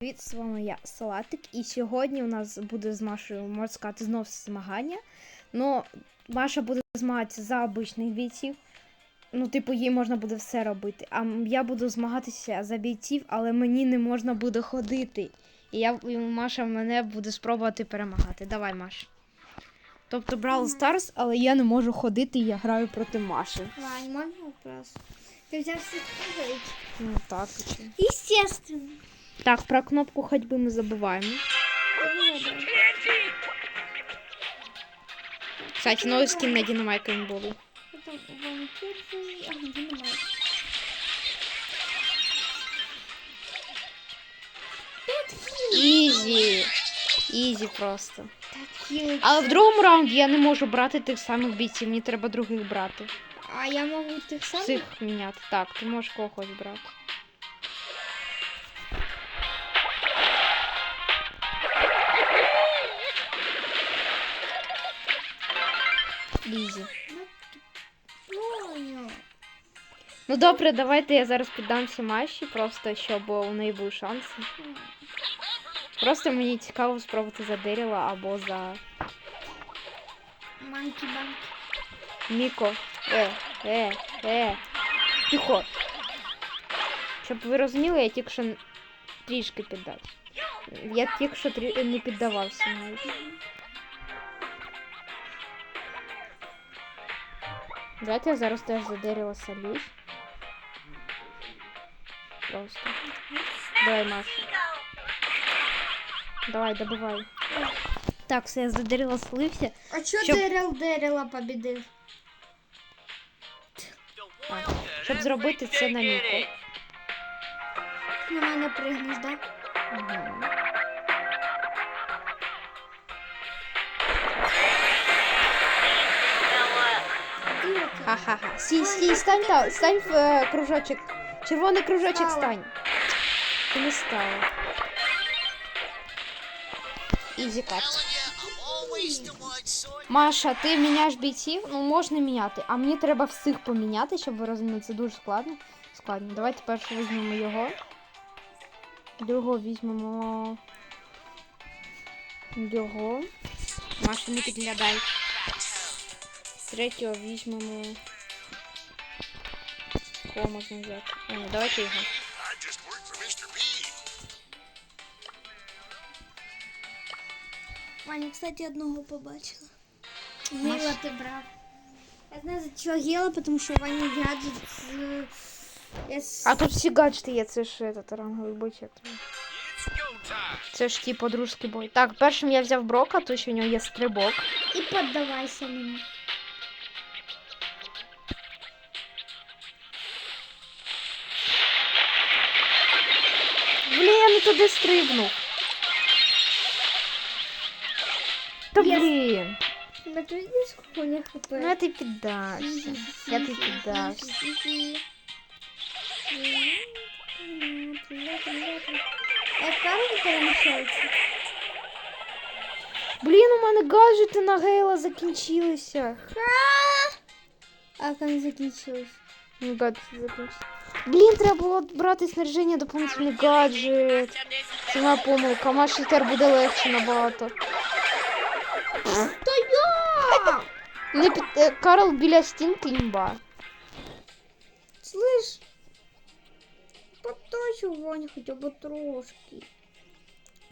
Привіт, з вами я Салатик, і сьогодні у нас буде з Машою, можна сказати, знов змагання. Ну, Маша буде змагатися за обичних бійців. Ну, типу, їй можна буде все робити. А я буду змагатися за бійців, але мені не можна буде ходити. І я і Маша мене буде спробувати перемагати. Давай, Маш. Тобто Brawl Stars, але я не можу ходити, і я граю проти Маші. Вань, можно вопрос? Ты взял все Ну так. Естественно. Так, про кнопку ходьби ми забуваємо. Кстати, новий скін на Дінамайка він був. Потом Ваня первый, а где Майк? Ізі. Ізі просто. Так, хилый. Але в другому раунді я не можу брати тих самих бійців, мені треба других брати. А я могу tych самых? Цих міняти. Так, ти можеш кого хочеш брати. Ну добре, давайте я зараз піддамся Маші, просто щоб у неї були шанси. Просто мені цікаво спробувати за Деріла або за Манки банки. Міко. Е, е, е. Тихо. Щоб ви розуміли, я тільки що трішки піддався. Я тільки що трі... не піддавався навіть. Давайте я зараз теж за дерево солюсь Просто. Давай, Маша. Давай, добивай. Так, все, я за дерево солився. А чё Щоб- Дэрил Дэрила победил? Так, щоб зробити це на Міко. На мене пригнеш, да? Мгм. Где ты? Ха-ха-ха. Стій, стій, стань там, стань в е, кружочок. Червоний кружочок стань. Ти не стала. Ізі кат. Маша, ти міняєш бійців? Ну, можна міняти, а мені треба всіх поміняти, щоб ви розуміли, це дуже складно. Складно. Давайте перше візьмемо його. Другого візьмемо. Його. Маша, не підглядай. Третього візьмемо. Кого можна взяти? А, ні, давайте його. I just worked for Mr. B. Ваня, кстати, одного побачила. Гела ти брав. Я знаю, за чого Гела, тому що Ваня гаджет з... Я з... А тут всі гаджети є, це ж этот ранговий бой. чи як це? It's go time. Це ж типу дружський бой. Так, першим я взяв Брока, тому що у нього є стрибок. І піддавайся мені. Не туди стрибнув. Та блін. На твій диску не хп. Ну ти піддався. Я ти піддався. Як карта переміщається? Блін, у мене гаджети на Гейла закінчилися. А як вони закінчились? Ну, гаджети закінчилися. Блін, треба було брати снаряження доповнительний гаджет. Це моя помилка. Маші тепер буде легше набагато. То я! Не під... е, Карл біля стінки імба. Слышь, поточу Ваня хоча б трошки.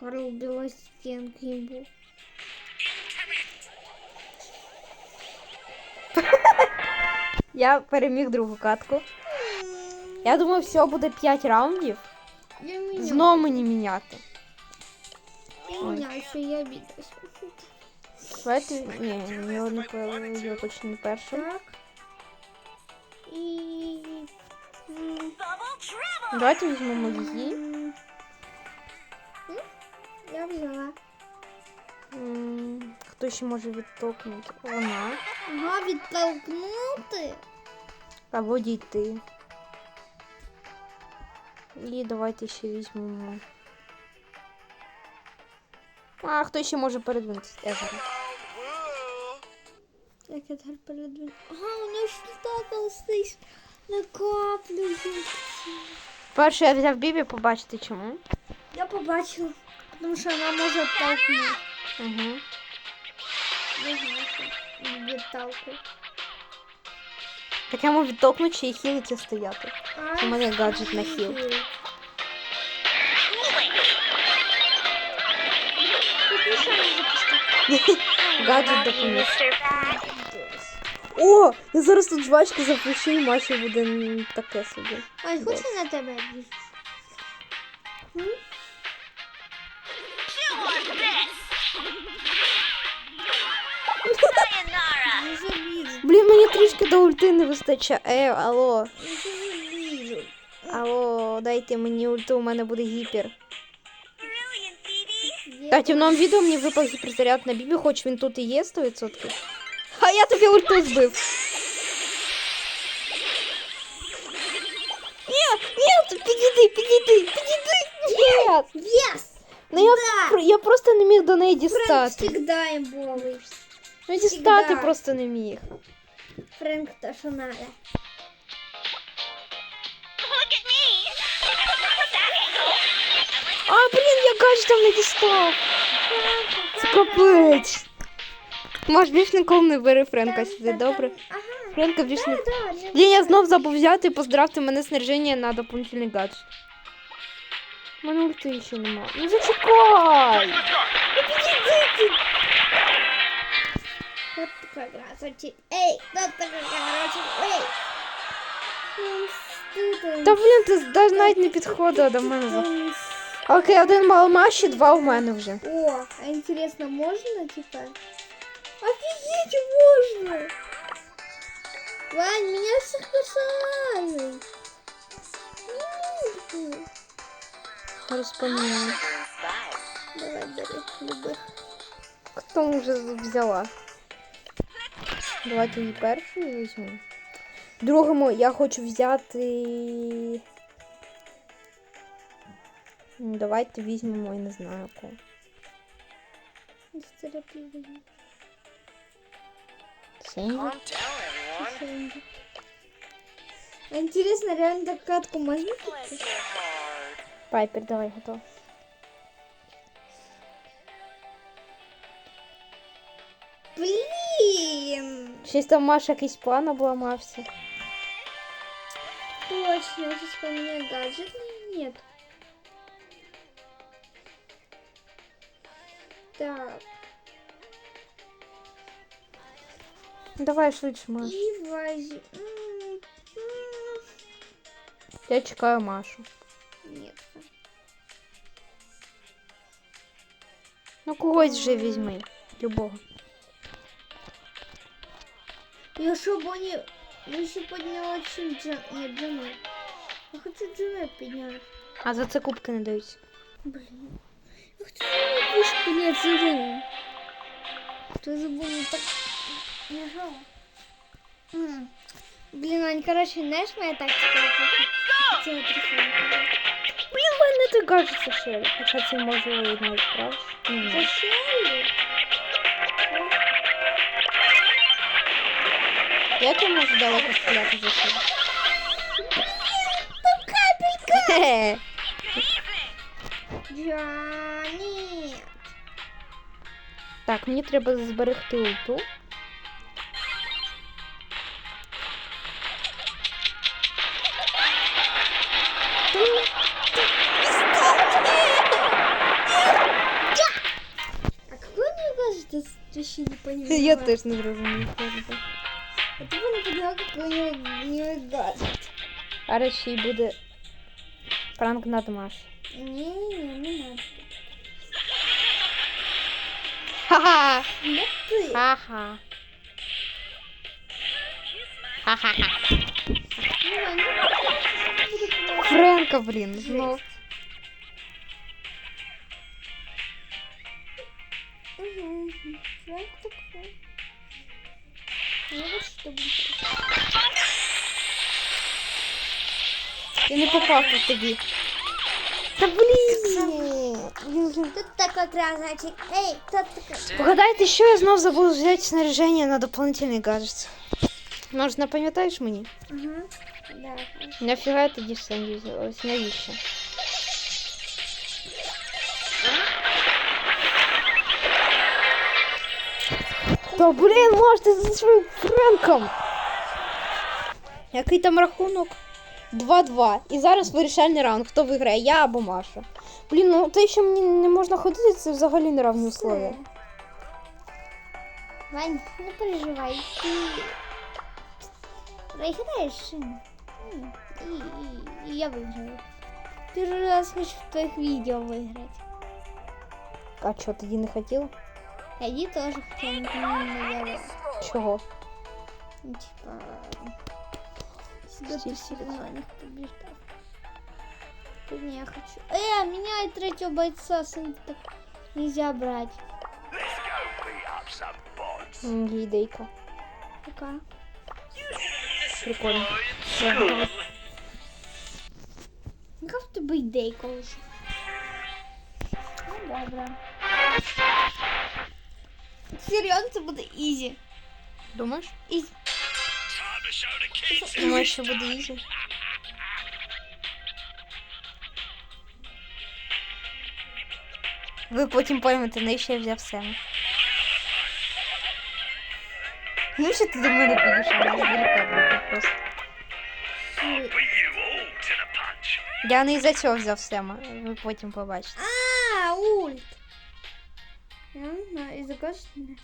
Карл Білостенки був. Я переміг другу катку. Я думаю, всього буде 5 раундів. Я міняю. Знову мені міняти. Я міняю, що я обідаюсь. Давайте. Ні, ні, не пер- я точно не першим. Так. І... Давайте візьмемо її. Я взяла. Хто ще може відтолкнути? Вона. Ага, відтолкнути. Або дійти. І давайте ще візьмемо. А, хто ще може передвинутися? Езера. Як я тепер передвину? Ага, у ж так остись. Накоплюється. Перше я взяв Бібі, побачите чому. Я побачила. Тому що вона може толкнути. Угу. Не знаю, що відталкує. Так я можу відтолкнути чи і хілити стояти. У мене гаджет на хіл. Гаджет допоміг. О, я зараз тут жвачки запущу і Маші буде таке собі. Ой, хочу на тебе більше. Не залізу, Блін, мені трішки до ульти не вистачає. Е, алло. не залізу. Алло, дайте мені ульту, у мене буде гіпер. Є. Кстати, в новому відео мені випав гіперзаряд на бібі, хоч він тут і є 100%. А я тобі ульту збив. Ні, ні, підійди, підійди, підійди. Ні. Єс! Ну я, Да. про- я просто не міг до неї Френк дістати. всегда імбовий. Ну дістати просто не міг. Френк то, що надо. А, блін, я гаджетом не дістав. Це капець. Маш, більш ніколи не бери Френка сюди, добре? Френка більш не. Блін, я знов забув взяти і поздравити мене снаряження на дополнительний гаджет. У мене ульти ще нема. Ну зачекай! Вот такая красоти. Эй, вот такая короче. Эй. Ну, стыдно. Та блін, ти навіть навіть не підходила до мене. Окей, один мало Маші, два у мене вже. О, а интересно, можно, типа? Офигеть, можно! Вань, меня всех посылают. М, Розпоминаю. Давай, бери, любых. Хто вже взяла? Давайте її першою візьмемо. Другому я хочу взяти. Давайте візьмемо, я не знаю кого. Интересно, реально так катку можно? Пайпер, давай, готов. Щось там Маша якийсь план обламався. Точно, сейчас поменяю гаджет. Нет. Так, Давай швидше, Маш. м, м, Я чекаю Машу. Нет. Ну когось вже візьми. Любого. Я что, Бонни... Я еще подняла чем Джен... Нет, Дженет. Я хочу Дженет поднять. А за це кубки не дають. Блин. Я хочу Дженет вышку не отсюда. Ты забыл не так... Не жало. М. Блин, Ань, короче, знаешь, моя тактика? Я хочу- хотела телефон показать. Блін, в мене той гаджет це Шелі. Хоча це можливо і навіть краще. Не знаю. Зачем? Як я можу далеко стріляти за Шелі? Там капелька! Хе-хе. Джани. Так, мені треба зберегти ульту. А какой у нее гаджет? Я вообще не понимаю. Я теж не зрозумів. А ти вона подала, як не, не гадить. Короче, і буде пранк над Машею. Ні, ні, не надо. Ха-ха! Не ти. Ха-ха. Ха-ха-ха. Блин, ну. Фрэнк такой. Я не попал на тебе. Да блин! Тут такой красавчик. Эй, кто такой? Погадайте, що я снова забув взять снаряжение. на дополнительный гаджет. Может напоминаешь мне? Угу. Да. Нафіга я тоді все взялась? Навіщо? Та блін, Маш, ти за своїм френком. Який там рахунок? 2-2. І зараз вирішальний раунд. Хто виграє, я або Маша. Блін, ну те, що мені не можна ходити, це взагалі не равні условия. Вань, не переживай, ти проиграешь, и, и, и- и я выиграю. Первый раз хочу в твоих видео выиграть. А що, тоді не хотіла? Я тоже хотела, но я Чого? ну, типа всегда ты в соревнованиях побеждал. Тут не я хочу. Э, меняй третьего бойца, сын, так нельзя брать. М, Є ідейка. Пока. Прикольно. Яка в тебе ідейка уже? Ну, добре. Серйозно, це буде ізі. Думаєш? Ізі. Думаєш, що буде ізі? Ви потім поймете, на що я взяв Сема. Ну, що ти до мене підійшов, буду просто. Я не із-за цього взяв Сема, ви потім побачите. А, ульт. Я не знаю, із-за кого ж не-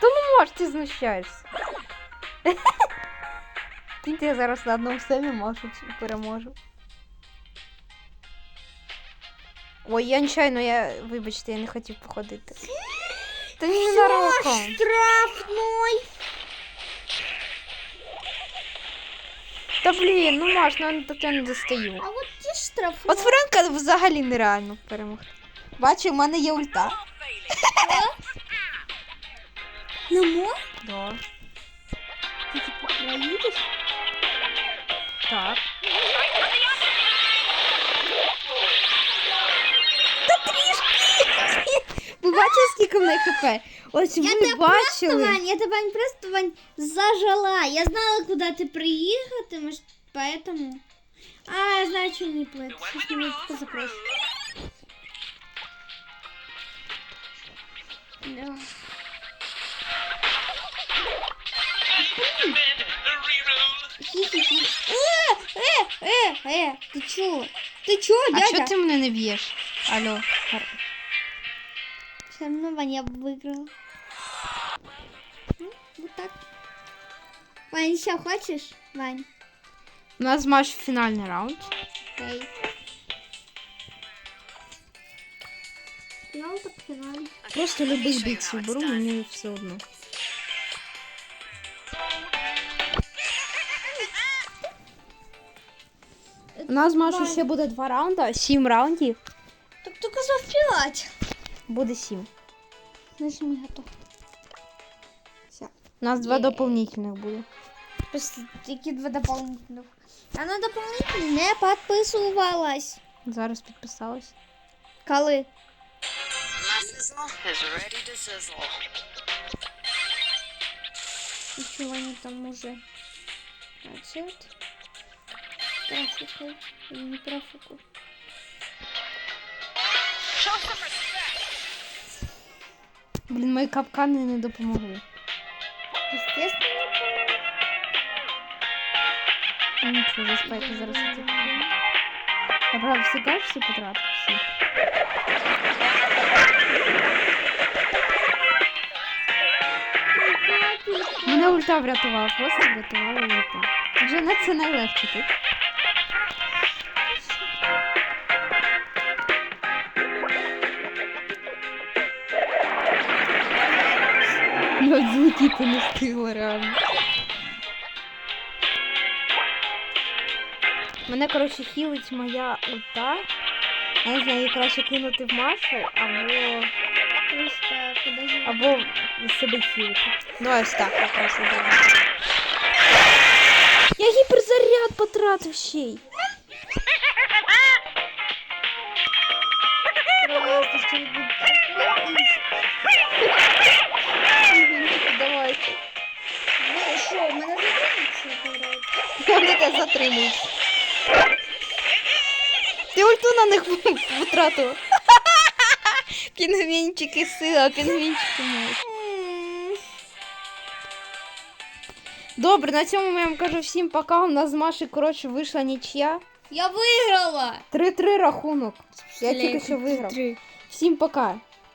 Та ну може, ти знущаєшся. Кіньте я зараз на одному Семі Машу цю переможу. Ой, я нечайно, я, вибачте, я не хотів походити. Та ні, не нароком. Штрафной. Та блін, ну Маш, ну так я не достаю. А от ті штрафи. От Френка взагалі нереально перемогти. Бачу, в мене є ульта. Не? Да. Ти типу проїдеш? Так. Ви бачили, скільки в неї хп? Ось Я ви тебе просто, бачили. Вань, я тебе просто, Вань, зажала. Я знала, куда ты приїхатимеш, поэтому... А, я знаю, что не плыть. Сейчас минутку закрою. Да. Хи-хи-хи. Э, э, э, э, ты чё? Ты чё, А дядя? чого ти мене не б'єш? Алло. Гар- Все равно Ваня выиграл. Ну, вот так. Вань, еще хочешь? Вань. У нас матч фінальний раунд. Окей. Финал так финал. Просто любих бійців беру, мені все одно. У нас Маша ще буде два раунди, сім раундів. Так только зафилать. Буде сім. Значит, мы готовы. Все. У нас два Є. доповнительних буде. Просто такі два дополнительных. Она дополнительно не подписывалась. Зараз підписалась. Коли? My sizzle is ready to sizzle. И чего они там уже? Процент. Трафику. Или не трафику? Show some respect. Блін, мої капкани не допомогли. Ну, Нічого, заспайте зараз. я правда всі кажеш, всі потратив, всі. Мене ульта врятувала, просто врятувала ульта. Вже не це найлегше тут. Навіть злетіти не встигла реально. Мене, коротше, хілить моя ульта. Я не знаю, її краще кинути в Машу або, Просто подожди. або себе хілити. Давай ось так якраз. Я гіперзаряд потратив ще й. Тебе затримують. Ти ульту на них втратила. Пінгвінчики сила, пінгвінчики можуть. Добре, на цьому я вам кажу всім пока. У нас з Маші, коротше, вийшла нічия. Я виграла! 3-3 рахунок. Я тільки що виграв. Всім пока.